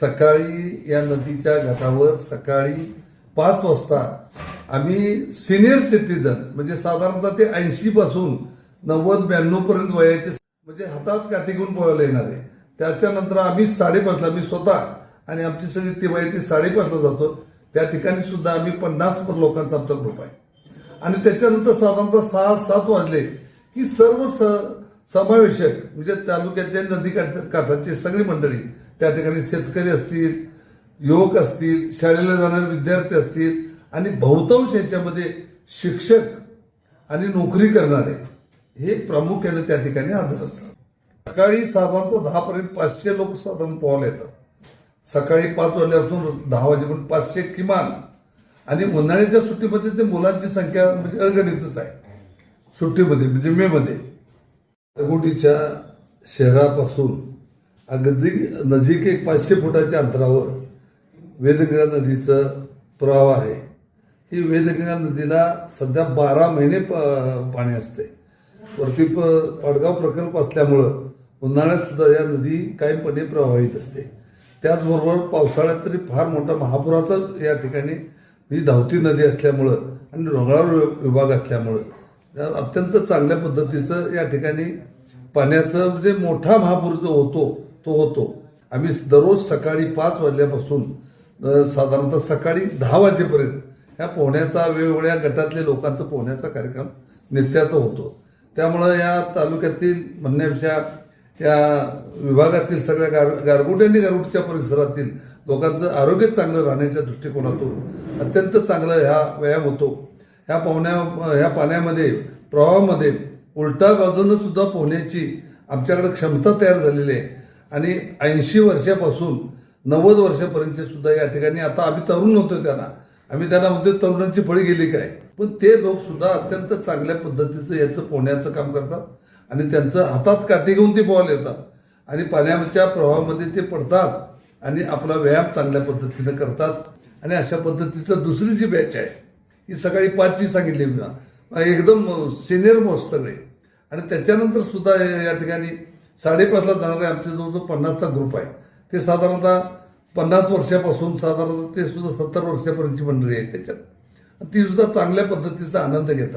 सकाळी या नदीच्या घाटावर सकाळी पाच वाजता आम्ही सिनियर सिटीजन म्हणजे साधारणतः ते ऐंशी पासून नव्वद ब्याण्णव पर्यंत वयाचे म्हणजे हातात काठी घेऊन पोहायला येणारे. त्याच्यानंतर आम्ही साडेपाचला मी स्वतः आणि आमची सगळी टीम आहे ती साडेपाचला जातो. त्या ठिकाणी सुद्धा आम्ही पन्नास लोकांचा आमचा ग्रुप आहे. आणि त्याच्यानंतर साधारणतः सहा सात वाजले की सर्व स- समावेशक म्हणजे तालुक्यातल्या नदी काठ- काठाची सगळी मंडळी त्या ठिकाणी शेतकरी असतील युवक असतील शाळेला जाणारे विद्यार्थी असतील आणि बहुतांश याच्यामध्ये शिक्षक आणि नोकरी करणारे हे प्रामुख्याने त्या ठिकाणी हजर असतात. सकाळी साधारणतः दहापर्यंत पाचशे लोक साधारण पोहायला येतात. सकाळी पाच वाजल्यापासून दहा वाजेपर्यंत पाचशे किमान. आणि उन्हाळ्याच्या सुट्टीमध्ये ते मुलांची संख्या म्हणजे अगणितच आहे. सुट्टीमध्ये म्हणजे मे मध्ये. शहरापासून अगदी नजीक एक पाचशे फुटाच्या अंतरावर वेदगंगा नदीचं प्रवाह आहे. ही वेदगंगा नदीला सध्या बारा महिने प- पाणी असते. वरती प पाडगाव प्रकल्प असल्यामुळं उन्हाळ्यात सुद्धा या नदी कायमपणे प्रवाहित असते. त्याचबरोबर पावसाळ्यात तरी फार मोठा महापुराचा या ठिकाणी ही धावती नदी असल्यामुळं आणि डोंगराळ विभाग असल्यामुळं अत्यंत चांगल्या पद्धतीचं या ठिकाणी पाण्याचं म्हणजे मोठा महापूर जो होतो तो होतो. आम्ही दररोज सकाळी पाच वाजल्यापासून साधारणतः सकाळी दहा वाजेपर्यंत ह्या पोहण्याचा वेगवेगळ्या गटातल्या लोकांचा पोहण्याचा कार्यक्रम नित्याचा होतो. त्यामुळं या तालुक्यातील म्हणण्यापेक्षा या विभागातील सगळ्या गार गारगोटी आणि गारगोटीच्या परिसरातील लोकांचं आरोग्य चांगलं राहण्याच्या दृष्टिकोनातून अत्यंत चांगला ह्या व्यायाम होतो. ह्या पोहण्या ह्या पाण्यामध्ये प्रवाहामध्ये उलटा बाजूनं सुद्धा पोहण्याची आमच्याकडे क्षमता तयार झालेली आहे. आणि ऐंशी वर्षापासून नव्वद वर्षापर्यंतचे सुद्धा या ठिकाणी आता आम्ही तरुण नव्हतो त्यांना. आम्ही त्यांना म्हणतो तरुणांची फळी गेली काय? पण ते लोक सुद्धा अत्यंत चांगल्या पद्धतीचं याचं पोहण्याचं काम करतात आणि त्यांचं हातात काठी घेऊन ते पोहायला येतात. आणि पाण्याच्या प्रवाहामध्ये ते पडतात आणि आपला व्यायाम चांगल्या पद्धतीनं करतात. आणि अशा पद्धतीचं दुसरी जी बॅच आहे ही सकाळी पाचची सांगितली मी. एकदम सिनियर मोस्ट सगळे. आणि त्याच्यानंतर सुद्धा या ठिकाणी साडेपाचला जाणारे आमचे जवळजवळ पन्नासचा ग्रुप आहे. ते साधारणतः पन्नास वर्षापासून साधारणतः ते सुद्धा सत्तर वर्षापर्यंतची मंडळी आहेत त्याच्यात. ती सुद्धा चांगल्या पद्धतीचा आनंद घेतात.